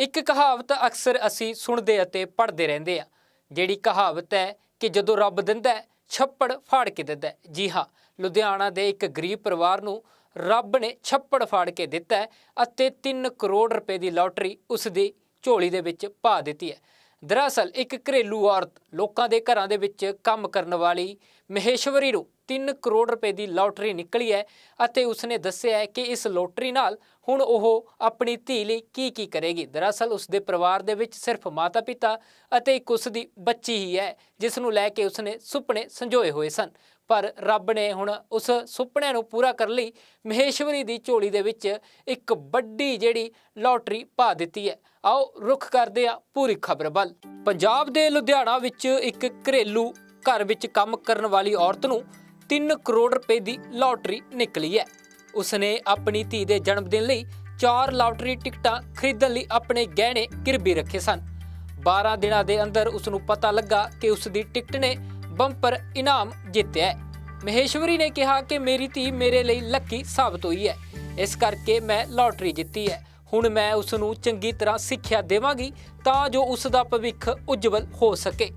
ਇੱਕ ਕਹਾਵਤ ਅਕਸਰ ਅਸੀਂ ਸੁਣਦੇ ਅਤੇ ਪੜ੍ਹਦੇ ਰਹਿੰਦੇ ਆ, ਜਿਹੜੀ ਕਹਾਵਤ ਹੈ ਕਿ ਜਦੋਂ ਰੱਬ ਦਿੰਦਾ ਹੈ, ਛੱਪੜ ਫਾੜ ਕੇ ਦਿੰਦਾ ਜੀ ਹਾਂ, ਲੁਧਿਆਣਾ ਦੇ ਇੱਕ ਗਰੀਬ ਪਰਿਵਾਰ ਨੂੰ ਰੱਬ ਨੇ ਛੱਪੜ ਫਾੜ ਕੇ ਦਿੱਤਾ ਅਤੇ 3 ਕਰੋੜ ਰੁਪਏ ਦੀ ਲਾਟਰੀ ਉਸ ਦੀ ਝੋਲੀ ਦੇ ਵਿੱਚ ਪਾ ਦਿੱਤੀ ਹੈ। ਦਰਅਸਲ ਇੱਕ ਘਰੇਲੂ ਔਰਤ ਲੋਕਾਂ ਦੇ ਘਰਾਂ ਦੇ ਵਿੱਚ ਕੰਮ ਕਰਨ ਵਾਲੀ ਮਹੇਸ਼ਵਰੀ ਨੂੰ 3 ਕਰੋੜ ਰੁਪਏ ਦੀ ਲਾਟਰੀ ਨਿਕਲੀ ਹੈ ਅਤੇ ਉਸਨੇ ਦੱਸਿਆ ਹੈ ਕਿ ਇਸ ਲੋਟਰੀ ਨਾਲ ਹੁਣ ਉਹ ਆਪਣੀ ਧੀ ਲਈ ਕੀ ਕੀ ਕਰੇਗੀ। ਦਰਅਸਲ ਉਸ ਦੇ ਪਰਿਵਾਰ ਦੇ ਵਿੱਚ ਸਿਰਫ ਮਾਤਾ-ਪਿਤਾ ਅਤੇ ਇੱਕ ਉਸ ਦੀ ਬੱਚੀ ਹੀ ਹੈ, ਜਿਸ ਨੂੰ ਲੈ ਕੇ ਉਸਨੇ ਸੁਪਨੇ ਸੰਜੋਏ ਹੋਏ ਸਨ। ਪਰ ਰੱਬ ਨੇ ਹੁਣ ਉਸ ਸੁਪਨਿਆਂ ਨੂੰ ਪੂਰਾ ਕਰਨ ਲਈ ਮਹੇਸ਼ਵਰੀ ਦੀ ਝੋਲੀ ਦੇ ਵਿੱਚ ਇੱਕ ਵੱਡੀ ਜਿਹੜੀ ਲੋਟਰੀ ਪਾ ਦਿੱਤੀ ਹੈ। ਆਓ ਰੁਖ ਕਰਦੇ ਆ ਪੂਰੀ ਖਬਰ ਵੱਲ। ਪੰਜਾਬ ਦੇ ਲੁਧਿਆਣਾ ਵਿੱਚ ਇੱਕ ਘਰੇਲੂ ਘਰ ਵਿੱਚ ਕੰਮ ਕਰਨ ਵਾਲੀ ਔਰਤ ਨੂੰ 3 ਕਰੋੜ ਰੁਪਏ ਦੀ ਲੋਟਰੀ ਨਿਕਲੀ ਹੈ। ਉਸਨੇ ਆਪਣੀ ਧੀ ਦੇ ਜਨਮ ਦਿਨ ਲਈ 4 ਲਾਟਰੀ ਟਿਕਟਾਂ ਖਰੀਦਣ ਲਈ ਆਪਣੇ ਗਹਿਣੇ ਗਿਰਵੀ ਰੱਖੇ ਸਨ। 12 ਦਿਨਾਂ ਦੇ ਅੰਦਰ ਉਸ ਨੂੰ ਪਤਾ ਲੱਗਾ ਕਿ ਉਸ ਦੀ ਟਿਕਟ ਨੇ ਬੰਪਰ ਇਨਾਮ ਜਿੱਤਿਆ ਹੈ। ਮਹੇਸ਼ਵਰੀ ਨੇ ਕਿਹਾ ਕਿ ਮੇਰੀ ਧੀ ਮੇਰੇ ਲਈ ਲੱਕੀ ਸਾਬਤ ਹੋਈ ਹੈ। ਇਸ ਕਰਕੇ ਮੈਂ ਲਾਟਰੀ ਜਿੱਤੀ ਹੈ। ਹੁਣ ਮੈਂ ਉਸ ਨੂੰ ਚੰਗੀ ਤਰ੍ਹਾਂ ਸਿੱਖਿਆ ਦੇਵਾਂਗੀ ਤਾਂ ਜੋ ਉਸ ਦਾ ਭਵਿੱਖ ਉਜਵਲ ਹੋ ਸਕੇ।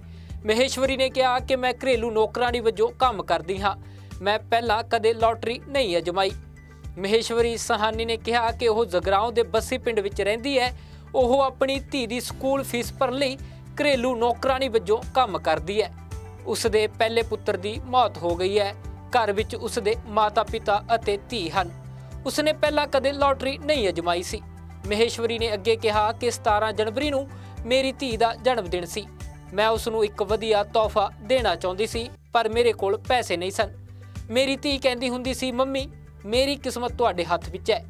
ਮਹੇਸ਼ਵਰੀ ਨੇ ਕਿਹਾ ਕਿ ਮੈਂ ਘਰੇਲੂ ਨੌਕਰਾਨੀ ਵਜੋਂ ਕੰਮ ਕਰਦੀ ਹਾਂ। ਮੈਂ ਪਹਿਲਾਂ ਕਦੇ ਲਾਟਰੀ ਨਹੀਂ ਅਜਮਾਈ। ਮਹੇਸ਼ਵਰੀ ਸਹਾਨੀ ਨੇ ਕਿਹਾ ਕਿ ਉਹ ਜਗਰਾਉਂ ਦੇ ਬੱਸੀ ਪਿੰਡ ਵਿੱਚ ਰਹਿੰਦੀ ਹੈ। ਉਹ ਆਪਣੀ ਧੀ ਦੀ ਸਕੂਲ ਫੀਸ ਭਰਨ ਲਈ ਘਰੇਲੂ ਨੌਕਰਾਨੀ ਵਜੋਂ ਕੰਮ ਕਰਦੀ ਹੈ। ਉਸ ਦੇ ਪਹਿਲੇ ਪੁੱਤਰ ਦੀ ਮੌਤ ਹੋ ਗਈ ਹੈ। ਘਰ ਵਿੱਚ ਉਸ ਦੇ ਮਾਤਾ-ਪਿਤਾ ਅਤੇ ਧੀ ਹਨ। ਉਸਨੇ ਪਹਿਲਾਂ ਕਦੇ ਲਾਟਰੀ ਨਹੀਂ ਅਜਮਾਈ ਸੀ। ਮਹੇਸ਼ਵਰੀ ਨੇ ਅੱਗੇ ਕਿਹਾ ਕਿ 17 ਜਨਵਰੀ ਨੂੰ ਮੇਰੀ ਧੀ ਦਾ ਜਨਮ ਦਿਨ ਸੀ। ਮੈਂ ਉਸ ਨੂੰ ਇੱਕ ਵਧੀਆ ਤੋਹਫਾ ਦੇਣਾ ਚਾਹੁੰਦੀ ਸੀ, ਪਰ ਮੇਰੇ ਕੋਲ ਪੈਸੇ ਨਹੀਂ ਸਨ। ਮੇਰੀ ਧੀ ਕਹਿੰਦੀ ਹੁੰਦੀ ਸੀ, ਮੰਮੀ, ਮੇਰੀ ਕਿਸਮਤ ਤੁਹਾਡੇ ਹੱਥ ਵਿੱਚ ਹੈ।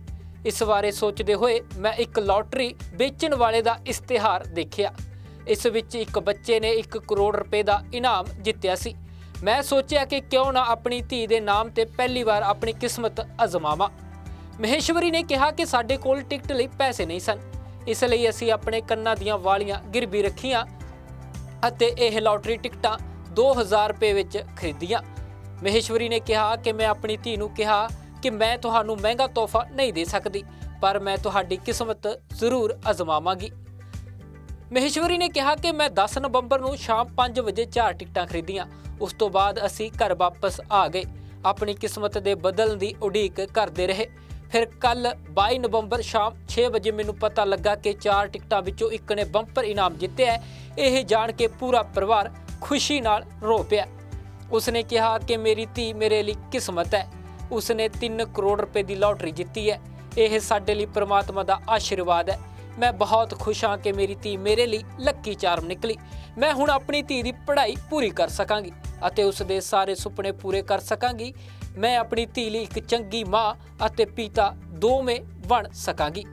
ਇਸ ਬਾਰੇ ਸੋਚਦੇ ਹੋਏ ਮੈਂ ਇੱਕ ਲਾਟਰੀ ਵੇਚਣ ਵਾਲੇ ਦਾ ਇਸ਼ਤਿਹਾਰ ਦੇਖਿਆ। ਇਸ ਵਿੱਚ ਇੱਕ ਬੱਚੇ ਨੇ 1 ਕਰੋੜ ਰੁਪਏ ਦਾ ਇਨਾਮ ਜਿੱਤਿਆ ਸੀ। ਮੈਂ ਸੋਚਿਆ ਕਿ ਕਿਉਂ ਨਾ ਆਪਣੀ ਧੀ ਦੇ ਨਾਮ ਤੇ ਪਹਿਲੀ ਵਾਰ ਆਪਣੀ ਕਿਸਮਤ ਅਜ਼ਮਾਵਾਂ। ਮਹੇਸ਼ਵਰੀ ਨੇ ਕਿਹਾ ਕਿ ਸਾਡੇ ਕੋਲ ਟਿਕਟ ਲਈ ਪੈਸੇ ਨਹੀਂ ਸਨ। ਇਸ ਲਈ ਅਸੀਂ ਆਪਣੇ ਕੰਨਾਂ ਦੀਆਂ ਵਾਲੀਆਂ ਗਿਰਵੀ ਰੱਖੀਆਂ ਅਤੇ ਇਹ ਲਾਟਰੀ ਟਿਕਟਾਂ 2000 ਰੁਪਏ ਵਿੱਚ ਖਰੀਦੀਆਂ। ਮਹੇਸ਼ਵਰੀ ਨੇ ਕਿਹਾ ਕਿ ਮੈਂ ਆਪਣੀ ਧੀ ਨੂੰ ਕਿਹਾ ਕਿ ਮੈਂ ਤੁਹਾਨੂੰ ਮਹਿੰਗਾ ਤੋਹਫਾ ਨਹੀਂ ਦੇ ਸਕਦੀ, ਪਰ ਮੈਂ ਤੁਹਾਡੀ ਕਿਸਮਤ ਜ਼ਰੂਰ ਅਜ਼ਮਾਵਾਂਗੀ। ਮਹੇਸ਼ਵਰੀ ਨੇ ਕਿਹਾ ਕਿ ਮੈਂ 10 ਨਵੰਬਰ ਨੂੰ ਸ਼ਾਮ 5 ਵਜੇ ਚਾਰ ਟਿਕਟਾਂ ਖਰੀਦੀਆਂ। ਉਸ ਤੋਂ ਬਾਅਦ ਅਸੀਂ ਘਰ ਵਾਪਸ ਆ ਗਏ। ਆਪਣੀ ਕਿਸਮਤ ਦੇ ਬਦਲਣ ਦੀ ਉਡੀਕ ਕਰਦੇ ਰਹੇ। ਫਿਰ ਕੱਲ 22 ਨਵੰਬਰ ਸ਼ਾਮ 6 ਵਜੇ ਮੈਨੂੰ ਪਤਾ ਲੱਗਾ ਕਿ ਚਾਰ ਟਿਕਟਾਂ ਵਿੱਚੋਂ ਇੱਕ ਨੇ ਬੰਪਰ ਇਨਾਮ ਜਿੱਤਿਆ ਇਹ ਜਾਣ ਕੇ ਪੂਰਾ ਪਰਿਵਾਰ ਖੁਸ਼ੀ ਨਾਲ ਰੋ ਪਿਆ। ਉਸਨੇ ਕਿਹਾ ਕਿ ਮੇਰੀ ਧੀ ਮੇਰੇ ਲਈ ਕਿਸਮਤ ਹੈ। ਉਸਨੇ 3 ਕਰੋੜ ਰੁਪਏ ਦੀ ਲਾਟਰੀ ਜਿੱਤੀ ਹੈ। ਇਹ ਸਾਡੇ ਲਈ ਪ੍ਰਮਾਤਮਾ ਦਾ ਆਸ਼ੀਰਵਾਦ ਹੈ। ਮੈਂ ਬਹੁਤ ਖੁਸ਼ ਹਾਂ ਕਿ ਮੇਰੀ ਧੀ ਮੇਰੇ ਲਈ ਲੱਕੀ ਚਾਰਮ ਨਿਕਲੀ। ਮੈਂ ਹੁਣ ਆਪਣੀ ਧੀ ਦੀ ਪੜ੍ਹਾਈ ਪੂਰੀ ਕਰ ਸਕਾਂਗੀ ਅਤੇ ਉਸ ਦੇ ਸਾਰੇ ਸੁਪਨੇ ਪੂਰੇ ਕਰ ਸਕਾਂਗੀ। ਮੈਂ ਆਪਣੀ ਧੀ ਲਈ ਇੱਕ ਚੰਗੀ ਮਾਂ ਅਤੇ ਪਿਤਾ ਦੋਵੇਂ ਬਣ ਸਕਾਂਗੀ।